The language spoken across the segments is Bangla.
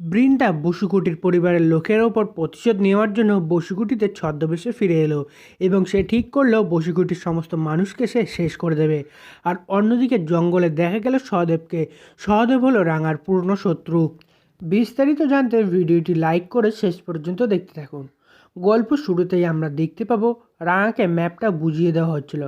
বৃন্দা বসুকুটির পরিবারের লোকের ওপর প্রতিশোধ নেওয়ার জন্য বসুকুটিতে ছদ্মবেশে ফিরে এলো এবং সে ঠিক করল বসুকুটির সমস্ত মানুষকে সে শেষ করে দেবে। আর অন্যদিকে জঙ্গলে দেখা গেল সহদেবকে। সহদেব হলো রাঙার পূর্ণ শত্রু। বিস্তারিত জানতে ভিডিওটি লাইক করে শেষ পর্যন্ত দেখতে থাকুন। গল্প শুরুতেই আমরা দেখতে পাবো রাঙাকে ম্যাপটা বুঝিয়ে দেওয়া হচ্ছিল।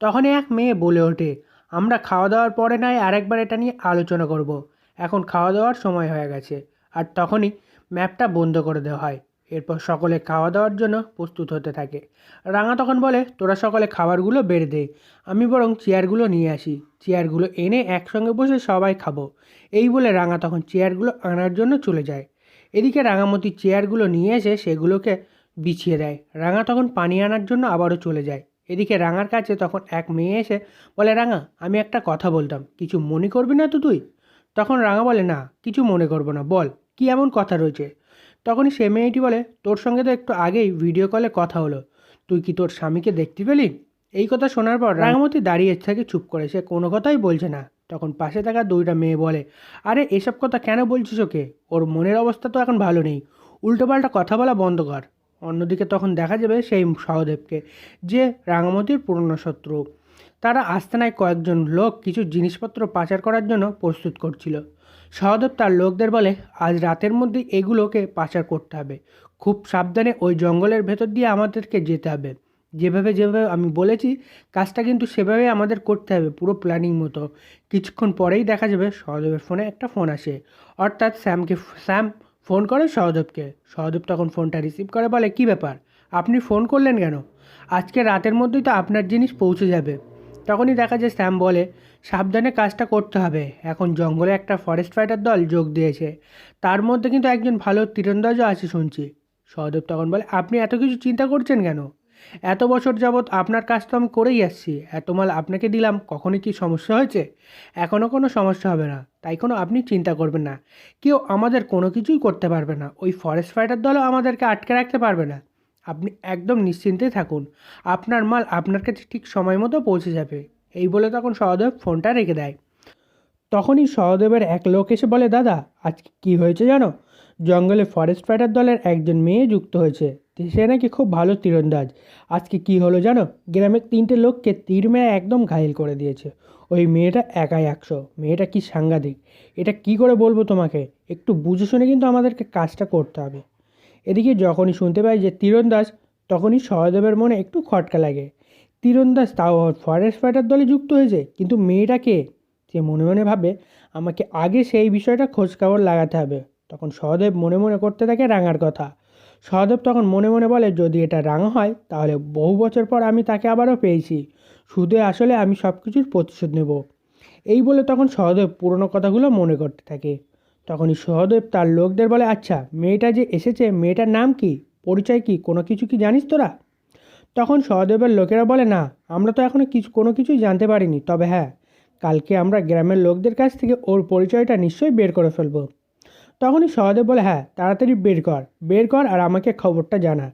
তখনই এক মেয়ে বলে ওঠে, আমরা খাওয়া দাওয়ার পরে নয় আরেকবার এটা নিয়ে আলোচনা করব। এখন খাওয়া দাওয়ার সময় হয়ে গেছে। আর তখনই ম্যাপটা বন্ধ করে দেওয়া হয়। এরপর সকলে খাওয়া দাওয়ার জন্য প্রস্তুত হতে থাকে। রাঙা তখন বলে, তোরা সকলে খাবারগুলো বেড়ে দে। আমি বরং চেয়ারগুলো নিয়ে আসি। চেয়ারগুলো এনে একসঙ্গে বসে সবাই খাব। এই বলে রাঙা তখন চেয়ারগুলো আনার জন্য চলে যায়। এদিকে রাঙামতি চেয়ারগুলো নিয়ে এসে সেগুলোকে বিছিয়ে দেয়। রাঙা তখন পানি আনার জন্য আবারও চলে যায়। এদিকে রাঙার কাছে তখন এক মেয়ে এসে বলে, রাঙা, আমি একটা কথা বলতাম। কিছু মনে করবি না তো তুই? তখন রাঙা বলে, না, কিছু মনে করব না, বল। কি এমন কথা রয়েছে? তখনই সে মেয়েটি বলে তোর সঙ্গে তো একটু আগেই ভিডিও কলে কথা হলো। তুই কি তোর স্বামীকে দেখতে পেলি? এই কথা শোনার পর রাঙামতি দাঁড়িয়ে থাকে চুপ করে। সে কোনো কথাই বলছে না। তখন পাশে থাকা দুইটা মেয়ে বলে আরে এসব কথা কেন বলছিস ওকে? ওর মনের অবস্থা তো এখন ভালো নেই। উল্টোপাল্টা কথা বলা বন্ধ কর। অন্যদিকে তখন দেখা যাবে সেই সহদেবকে যে রাঙামতির পুরনো শত্রু। তারা আস্তানায় কয়েকজন লোক কিছু জিনিসপত্র পাচার করার জন্য প্রস্তুত করছিল। সহদেব তার লোকদের বলে, আজ রাতের মধ্যে এগুলোকে পাচার করতে হবে। খুব সাবধানে ওই জঙ্গলের ভেতর দিয়ে আমাদেরকে যেতে হবে। যেভাবে যেভাবে আমি বলেছি, কাজটা কিন্তু সেভাবে আমাদের করতে হবে পুরো প্ল্যানিং মতো। কিছুক্ষণ পরেই দেখা যাবে সহদেবের ফোনে একটা ফোন আসে। অর্থাৎ স্যামকে স্যাম ফোন করে সহদেবকে। সহদেব তখন ফোনটা রিসিভ করে, বলে, কি ব্যাপার? আপনি ফোন করলেন কেন? আজকে রাতের মধ্যেই তো আপনার জিনিস পৌঁছে যাবে। তখনই দেখা যায় স্যাম বলে, সাবধানে কাজটা করতে হবে। এখন জঙ্গলে একটা ফরেস্ট ফাইটার দল যোগ দিয়েছে। তার মধ্যে কিন্তু একজন ভালো তীরন্দাজও আছে শুনছি। সহদেব তখন বলে, আপনি এত কিছু চিন্তা করছেন কেন? এত বছর যাবৎ আপনার কাজ তো আমি করেই আসছি। এত মাল আপনাকে দিলাম কখনই কি সমস্যা হয়েছে? এখনও কোনো সমস্যা হবে না। তাই কোনো আপনি চিন্তা করবেন না। কেউ আমাদের কোনো কিছুই করতে পারবে না। ওই ফরেস্ট ফাইটার দলও আমাদেরকে আটকে রাখতে পারবে না। আপনি একদম নিশ্চিন্তে থাকুন। আপনার মাল আপনার কাছে ঠিক সময় মতো পৌঁছে যাবে। এই বলে তখন সহদেব ফোনটা রেখে দেয়। তখনই সহদেবের এক লোক এসে বলে, দাদা, আজকে কি হয়েছে জানো? জঙ্গলে ফরেস্ট ফাইটার দলের একজন মেয়ে যুক্ত হয়েছে। সে নাকি খুব ভালো তীরন্দাজ। আজকে কি হলো জানো? গ্রামের তিনটে লোককে তীর মেরে একদম ঘায়েল করে দিয়েছে। ওই মেয়েটা একাই একশো। মেয়েটা কি সাংঘাতিক। এটা কি করে বলব তোমাকে? একটু বুঝে শুনে কিন্তু আমাদেরকে কাজটা করতে হবে। এদিকে যখনই শুনতে পাই যে তীরন্দাজ তখনই সহদেবের মনে একটু খটকা লাগে। তীরন্দাজ তাও ফরেস্ট ফাইটার দলে যুক্ত হয়েছে, কিন্তু মেয়েটাকে সে মনে মনে ভাবে, আমাকে আগে সেই বিষয়টা খোঁজখবর লাগাতে হবে। তখন সহদেব মনে মনে করতে থাকে রাঙার কথা। সহদেব তখন মনে মনে বলে, যদি এটা রাঙা হয়, তাহলে বহু বছর পর আমি তাকে আবারও পেয়েছি। শুধু আসলে আমি সব কিছুর প্রতিশোধ নেব। এই বলে তখন সহদেব পুরনো কথাগুলো মনে করতে থাকে। তখনই সহদেব তার লোকদের বলে আচ্ছা মেয়েটা যে এসেছে, মেয়েটার নাম কি? পরিচয় কি? কোনো কিছু কি জানিস তোরা? তখন সহদেবের লোকেরা বলে, না, আমরা তো এখনও কিছু, কোনো কিছুই জানতে পারিনি। তবে হ্যাঁ কালকে আমরা গ্রামের লোকদের কাছ থেকে ওর পরিচয়টা নিশ্চয়ই বের করে ফেলব। তখনই সহদেব বলে হ্যাঁ তাড়াতাড়ি বের কর বের কর আর আমাকে খবরটা জানা।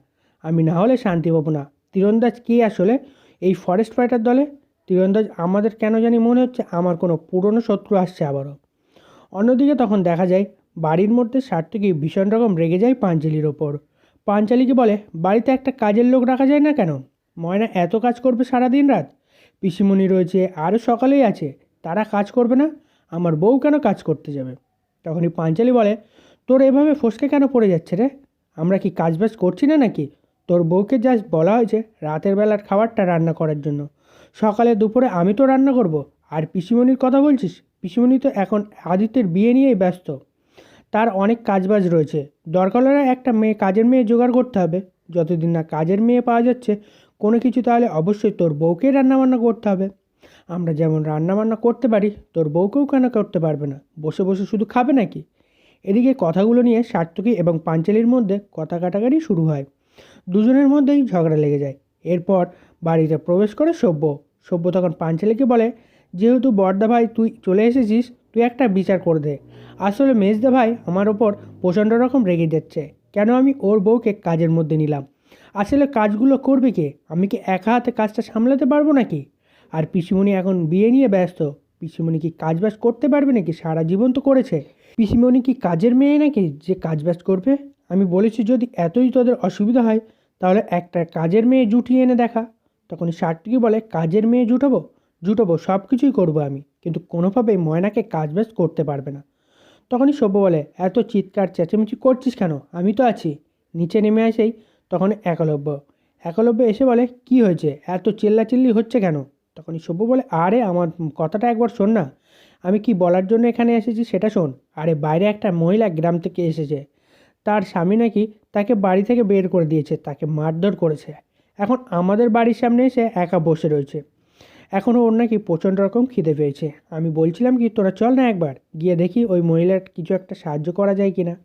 আমি না হলে শান্তি পাবো না। তীরন্দাজ কে আসলে এই ফরেস্ট ফাইটার দলে? তীরন্দাজ, আমাদের কেন জানি মনে হচ্ছে আমার কোনো পুরনো শত্রু আসছে আবারও। অন্যদিকে তখন দেখা যায়, বাড়ির মধ্যে সার্থকী ভীষণ রকম রেগে যায় পাঞ্চালির ওপর। পাঞ্চালিকে বলে, বাড়িতে একটা কাজের লোক রাখা যায় না কেন? ময়না এত কাজ করবে সারা দিন রাত? পিসিমণি রয়েছে, আরও সকালেই আছে। তারা কাজ করবে না? আমার বউ কেন কাজ করতে যাবে? তখনই পাঞ্চালি বলে, তোর এভাবে ফসকে কেন পড়ে যাচ্ছে রে? আমরা কি কাজবাজ করছি না নাকি? তোর বউকে যা বলা হয়েছে, রাতের বেলার খাবারটা রান্না করার জন্য। সকালে দুপুরে আমি তো রান্না করব, আর পিসিমণির কথা বলছিস? পিসিমণি তো এখন আদিত্যের বিয়ে নিয়েই ব্যস্ত। তার অনেক কাজবাজ রয়েছে। দরকার একটা মেয়ে, কাজের মেয়ে জোগাড় করতে হবে। যতদিন না কাজের মেয়ে পাওয়া যাচ্ছে, কোনো কিছু তাহলে অবশ্যই তোর বউকেই রান্নাবান্না করতে হবে। আমরা যেমন রান্নাবান্না করতে পারি, তোর বউকেও কেন করতে পারবে না? বসে বসে শুধু খাবে নাকি? এদিকে কথাগুলো নিয়ে সার্থকী এবং পাঞ্চালির মধ্যে কথা কাটাকাটি শুরু হয়। দুজনের মধ্যেই ঝগড়া লেগে যায়। এরপর বাড়িতে প্রবেশ করে সভ্য সভ্য তখন পাঞ্চালিকে বলে যেহেতু বর্দা ভাই তুই চলে এসেছিস, তুই একটা বিচার করে দে। আসলে মেজদা ভাই আমার ওপর প্রচণ্ড রকম রেগে যাচ্ছে। কেন আমি ওর বউকে কাজের মধ্যে নিলাম? আসলে কাজগুলো করবে কে? আমি কি একা হাতে কাজটা সামলাতে পারব নাকি? আর পিসিমণি এখন বিয়ে নিয়ে ব্যস্ত। পিসিমণি কি কাজবাজ করতে পারবে নাকি? সারা জীবন তো করেছে। পিসিমণি কি কাজের মেয়ে নাকি যে কাজ বাজ করবে? আমি বলেছি যদি এতই তোদের অসুবিধা হয়, তাহলে একটা কাজের মেয়ে জুটিয়ে এনে দেখা। তখন ষাটটিকে বলে, কাজের মেয়ে জুটাবো জুটাবো সব কিছুই করব আমি। কিন্তু কোনোভাবেই ময়নাকে কাজ বাজ করতে পারবে না। তখনই সভ্য বলে, এত চিৎকার, চেঁচামেচি করছিস কেন? আমি তো আছি। নিচে নেমে আসেই তখন একলব্য। একলব্য এসে বলে, কি হয়েছে? এত চিল্লাচিল্লি হচ্ছে কেন? তখনই সভ্য বলে, আরে, আমার কথাটা একবার শোন না। আমি কি বলার জন্য এখানে এসেছি সেটা শোন। আরে, বাইরে একটা মহিলা গ্রাম থেকে এসেছে। তার স্বামী নাকি তাকে বাড়ি থেকে বের করে দিয়েছে, তাকে মারধর করেছে। এখন আমাদের বাড়ির সামনে এসে একা বসে রয়েছে। এখনও ওর নাকি প্রচণ্ড রকম খিদে পেয়েছে। আমি বলছিলাম কি, তোরা চল না একবার, গিয়ে দেখি ওই মহিলার কিছু একটা সাহায্য করা যায় কি না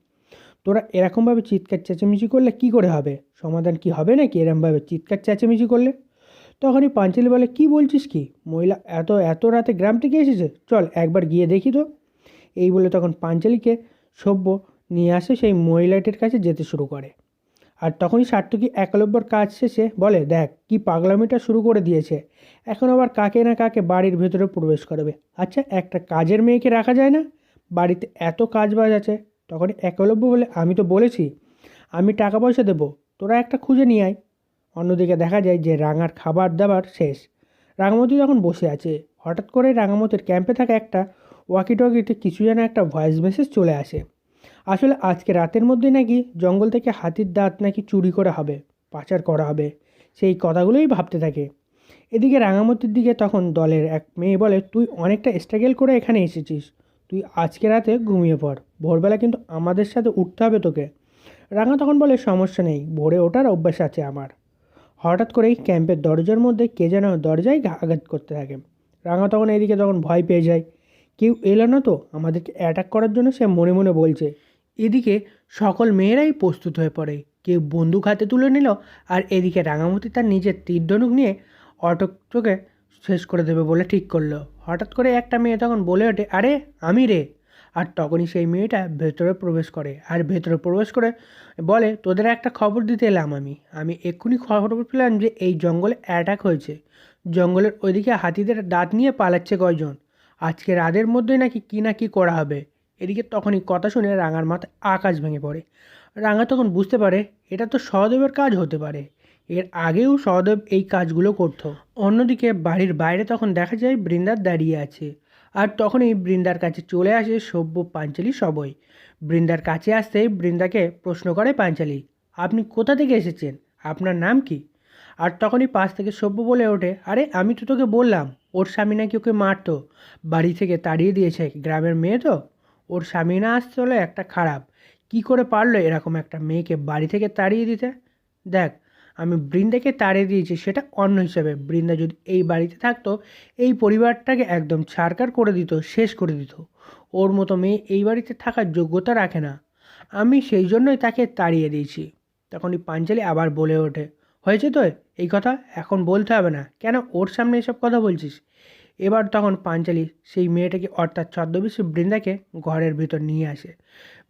তোরা এরকমভাবে চিৎকার, চেঁচামেচি করলে কি করে হবে? সমাধান কি হবে নাকি এরকমভাবে চিৎকার, চেঁচামেচি করলে? তখনই পাঞ্চালি বলে, কি বলছিস কি? মহিলা এত এত রাতে গ্রাম থেকে এসেছে? চল একবার গিয়ে দেখি তো। এই বলে তখন পাঞ্চালিকে সভ্য নিয়ে আসে সেই মহিলাটির কাছে যেতে শুরু করে। আর তখনই সার্থকী একলব্যর কাজ শেষে বলে, দেখ, কি পাগলামিটা শুরু করে দিয়েছে। এখন আবার কাকে না কাকে বাড়ির ভেতরে প্রবেশ করবে। আচ্ছা একটা কাজের মেয়েকে রাখা যায় না? বাড়িতে এত কাজ বাজ আছে তখন একলব্য বলে, আমি তো বলেছি, আমি টাকা পয়সা দেবো। তোরা একটা খুঁজে নিয়ে আয় অন্যদিকে দেখা যায় যে রাঙার খাবার দাবার শেষ। রাঙামতি যখন বসে আছে, হঠাৎ করে রাঙামতির ক্যাম্পে থাকা একটা ওয়াকি টকিতে কিছু যেন একটা ভয়েস মেসেজ চলে আসে। আসলে আজকে রাতের মধ্যে নাকি জঙ্গল থেকে হাতির দাঁত নাকি চুরি করা হবে, পাচার করা হবে, সেই কথাগুলোই ভাবতে থাকে। এদিকে রাঙামতির দিকে তখন দলের এক মেয়ে বলে, তুই অনেকটা স্ট্রাগেল করে এখানে এসেছিস। তুই আজকে রাতে ঘুমিয়ে পড়। ভোরবেলা কিন্তু আমাদের সাথে উঠতে হবে তোকে। রাঙা তখন বলে, সমস্যা নেই, ভোরে ওঠার অভ্যাস আছে আমার। হঠাৎ করেই ক্যাম্পের দরজার মধ্যে কে যেন দরজায় আঘাত করতে থাকে। রাঙা তখন এদিকে তখন ভয় পেয়ে যায়, কেউ এলো না তো? আমাদেরকে অ্যাটাক করার জন্য সে মনে মনে বলছে। এদিকে সকল মেয়েরাই প্রস্তুত হয়ে পড়ে। কেউ বন্দুক হাতে তুলে নিল আর এদিকে রাঙামতি তার নিজের তীরধনুক নিয়ে অটকটকে শেষ করে দেবে বলে ঠিক করল। হঠাৎ করে একটা মেয়ে তখন বলে ওঠে, আরে, আমি রে? আর তখনই সেই মেয়েটা ভেতরে প্রবেশ করে আর ভেতরে প্রবেশ করে বলে, তোদের একটা খবর দিতে এলাম আমি। আমি এক্ষুনি খবর পেলাম যে এই জঙ্গলে অ্যাটাক হয়েছে। জঙ্গলের ওইদিকে হাতিদের দাঁত নিয়ে পালাচ্ছে কয়জন। আজকে রাতের মধ্যেই নাকি কী না কী করা হবে। এদিকে তখনই কথা শুনে রাঙার মাথায় আকাশ ভেঙে পড়ে। রাঙা তখন বুঝতে পারে, এটা তো সহদেবের কাজ হতে পারে। এর আগেও সহদেব এই কাজগুলো করতো। অন্যদিকে বাড়ির বাইরে তখন দেখা যায় বৃন্দার দাঁড়িয়ে আছে। আর তখনই বৃন্দার কাছে চলে আসে সভ্য পাঞ্চালি সবই। বৃন্দার কাছে আসতেই বৃন্দাকে প্রশ্ন করে পাঞ্চালি, আপনি কোথা থেকে এসেছেন? আপনার নাম কি? আর তখনই পাশ থেকে সভ্য বলে ওঠে, আরে, আমি তো তোকে বললাম, ওর স্বামী নাকি ওকে মারতো। বাড়ি থেকে তাড়িয়ে দিয়েছে, গ্রামের মেয়ে তো? ওর স্বামী না আসতে হলে একটা খারাপ। কি করে পারল এরকম একটা মেয়েকে বাড়ি থেকে তাড়িয়ে দিতে? দেখ, আমি বৃন্দাকে তাড়িয়ে দিয়েছি, সেটা অন্য হিসাবে। বৃন্দা যদি এই বাড়িতে থাকতো, এই পরিবারটাকে একদম ছাড়কার করে দিত, শেষ করে দিত। ওর মতো মেয়ে এই বাড়িতে থাকার যোগ্যতা রাখে না। আমি সেই জন্যই তাকে তাড়িয়ে দিয়েছি। তখনই পাঞ্চালি আবার বলে ওঠে, হয়েছে তো? এই কথা এখন বলতে হবে না। কেন ওর সামনে এসব কথা বলছিস? এবার তখন পাঞ্চালি সেই মেয়েটাকে অর্থাৎ ছদ্মবেশী বৃন্দাকে ঘরের ভিতর নিয়ে আসে।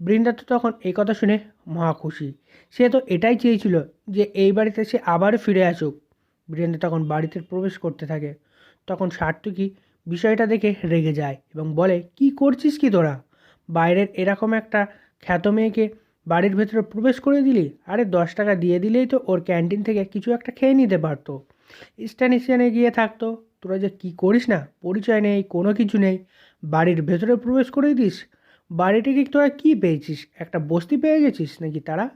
বৃন্দা তো তখন এই কথা শুনে মহা খুশি। সে তো এটাই চেয়েছিল যে এই বাড়িতে সে আবার ফিরে আসুক। বৃন্দা তখন বাড়িতে প্রবেশ করতে থাকে। তখন সার্থকী বিষয়টা দেখে রেগে যায় এবং বলে, কি করছিস কি তোরা? বাইরের এরকম একটা খ্যাত মেয়েকে বাড়ির ভেতরে প্রবেশ করে দিলি? আরে দশ টাকা দিয়ে দিলেই তো ওর ক্যান্টিন থেকে কিছু একটা খেয়ে নিতে পারতো। স্ট্যানিশনে গিয়ে থাকতো। তোরা যে কী করিস না? পরিচয় নেই, কোনো কিছু নেই। বাড়ির ভেতরে প্রবেশ করে দিস। বাড়িটিকে তোরা কী পেয়েছিস? একটা বস্তি পেয়ে গেছিস নাকি তারা?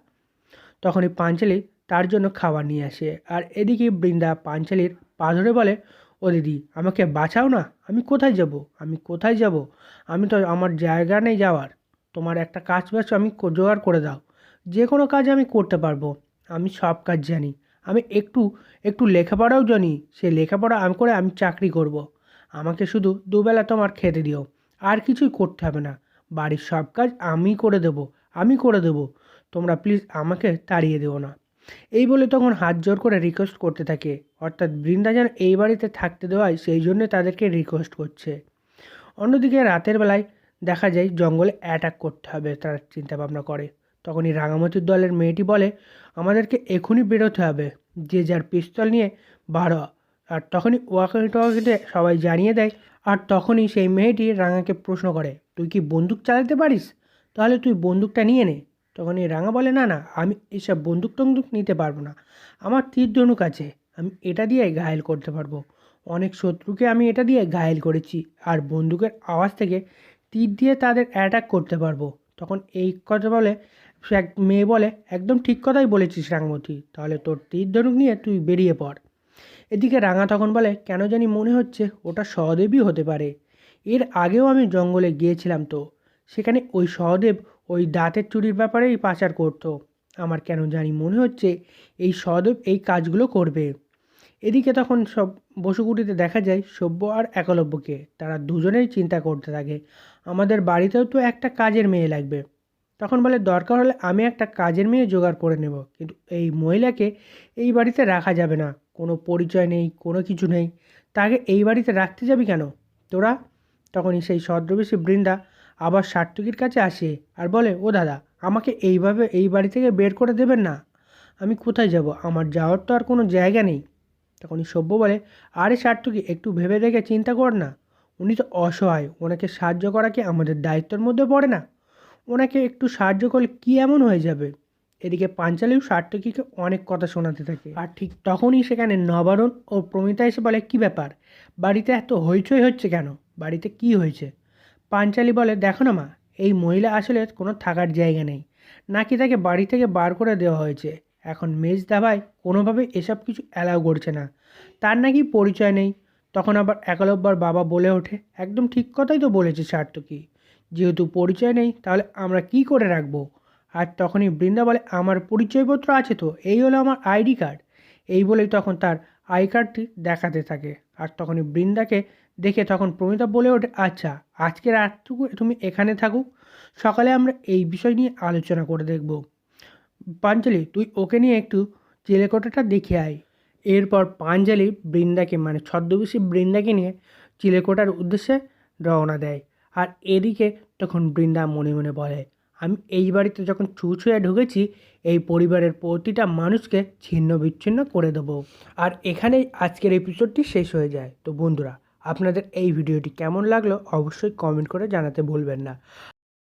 তখনই পাঞ্চালি তার জন্য খাবার নিয়ে আসে। আর এদিকে বৃন্দা পাঞ্চালির পা ধরে বলে, ও দিদি, আমাকে বাঁচাও না। আমি কোথায় যাব? আমি কোথায় যাব? আমি তো আমার জায়গা নেই যাওয়ার। তোমার একটা কাজ বাজ আমি জোগাড় করে দাও। যে কোনো কাজ আমি করতে পারব। আমি সব কাজ জানি। আমি একটু একটু লেখাপড়াও জানি, সে লেখাপড়া আমি করে আমি চাকরি করব। আমাকে শুধু দুবেলা তোমার খেতে দিও, আর কিছুই করতে হবে না। বাড়ির সব কাজ আমি করে দেব, আমি করে দেব। তোমরা প্লিজ আমাকে তাড়িয়ে দেবো না। এই বলে তখন হাত জোর করে রিকোয়েস্ট করতে থাকে। অর্থাৎ বৃন্দা যেন এই বাড়িতে থাকতে দেওয়ায় সেই জন্য তাদেরকে রিকোয়েস্ট করছে। অন্যদিকে রাতের বেলায় দেখা যায় জঙ্গলে অ্যাটাক করতে হবে, তারা চিন্তা ভাবনা করে। তখনই রাঙামতির দলের মেয়েটি বলে, আমাদেরকে এখনই বেরোতে হবে। যে যার পিস্তল নিয়ে বার আর তখনই ওয়াকি টকিতে সবাই জানিয়ে দেয়, আর তখনই সেই মেয়েটি রাঙাকে প্রশ্ন করে, তুই কি বন্দুক চালাতে পারিস? তাহলে তুই বন্দুকটা নিয়ে নে। তখন এই রাঙা বলে, না না, আমি এসব বন্দুক টন্দুক নিতে পারব না। আমার তীর ধনুক আছে, আমি এটা দিয়ে ঘায়েল করতে পারব। অনেক শত্রুকে আমি এটা দিয়ে ঘায়েল করেছি, আর বন্দুকের আওয়াজ থেকে তীর দিয়ে তাদের অ্যাটাক করতে পারব। তখন এই কথা বলে এক মেয়ে বলে, একদম ঠিক কথাই বলেছিস রাঙমতি তাহলে তোর তীর ধনুক নিয়ে তুই বেরিয়ে পড়। এদিকে রাঙা তখন বলে, কেন জানি মনে হচ্ছে ওটা সহদেবই হতে পারে। এর আগেও আমি জঙ্গলে গিয়েছিলাম তো, সেখানে ওই সহদেব ওই দাঁতের চুরির ব্যাপারেই পাচার করতো। আমার কেন জানি মনে হচ্ছে এই সহদেব এই কাজগুলো করবে। এদিকে তখন সব বসুকুটিতে দেখা যায় সভ্য আর একলব্যকে। তারা দুজনেই চিন্তা করতে থাকে, আমাদের বাড়িতেও তো একটা কাজের মেয়ে লাগবে। তখন বলে, দরকার হলে আমি একটা কাজের মেয়ে জোগাড় করে নেব, কিন্তু এই মহিলাকে এই বাড়িতে রাখা যাবে না। কোনো পরিচয় নেই, কোনো কিছু নেই। তাকে এই বাড়িতে রাখতে যাবি কেন? তোরা? তখনই সেই ছদ্রবেশী বৃন্দা আবার সার্থকীর কাছে আসে আর বলে, ও দাদা, আমাকে এইভাবে এই বাড়ি থেকে বের করে দেবেন না। আমি কোথায় যাব? আমার যাওয়ার তো আর কোনো জায়গা নেই। তখনই সভ্য বলে, আরে সার্থকী, একটু ভেবে দেখে চিন্তা কর না। উনি তো অসহায়, ওনাকে সাহায্য করা কি আমাদের দায়িত্বের মধ্যে পড়ে না? ওনাকে একটু সাহায্য করলে কী এমন হয়ে যাবে? এদিকে পাঞ্চালিও সার্থকীকে অনেক কথা শোনাতে থাকে। আর ঠিক তখনই সেখানে নবারণ ও প্রমিতা এসে বলে, কী ব্যাপার? বাড়িতে এত হইচই হচ্ছে কেন? বাড়িতে কি হয়েছে? পাঞ্চালি বলে, দেখো না মা, এই মহিলা আসলে কোনো থাকার জায়গা নেই। নাকি তাকে বাড়ি থেকে বার করে দেওয়া হয়েছে। এখন মেজ দাবায় কোনোভাবে এসব কিছু অ্যালাউ করছে না। তার নাকি পরিচয় নেই। তখন আবার একলব্যর বাবা বলে ওঠে, একদম ঠিক কথাই তো বলেছে সার্থকী। যেহেতু পরিচয় নেই, তাহলে আমরা কি করে রাখব? আর তখনই বৃন্দা বলে, আমার পরিচয়পত্র আছে তো, এই হলো আমার আইডি কার্ড। এই বলেই তখন তার আই কার্ডটি দেখাতে থাকে। আর তখনই বৃন্দাকে দেখে তখন প্রমিতা বলে ওঠে আচ্ছা আজকে রাতটুকু তুমি এখানে থাকুক সকালে আমরা এই বিষয় নিয়ে আলোচনা করে দেখব। পাঞ্জালি, তুই ওকে নিয়ে একটু চিলেকোঠাটা দেখে আয়। এরপর পাঞ্জালি বৃন্দাকে মানে ছদ্মবেশী বৃন্দাকে নিয়ে চিলেকোটার উদ্দেশ্যে রওনা দেয়। আর এদিকে তখন বৃন্দা মনে মনে বলে, আমি এই বাড়িতে যখন ছুঁয়ে ঢুকেছি, এই পরিবারের প্রতিটা মানুষকে ছিন্ন বিচ্ছিন্ন করে দেবো। আর এখানেই আজকের এপিসোডটি শেষ হয়ে যায়। তো বন্ধুরা, আপনাদের এই ভিডিওটি কেমন লাগল অবশ্যই কমেন্ট করে জানাতে ভুলবেন না।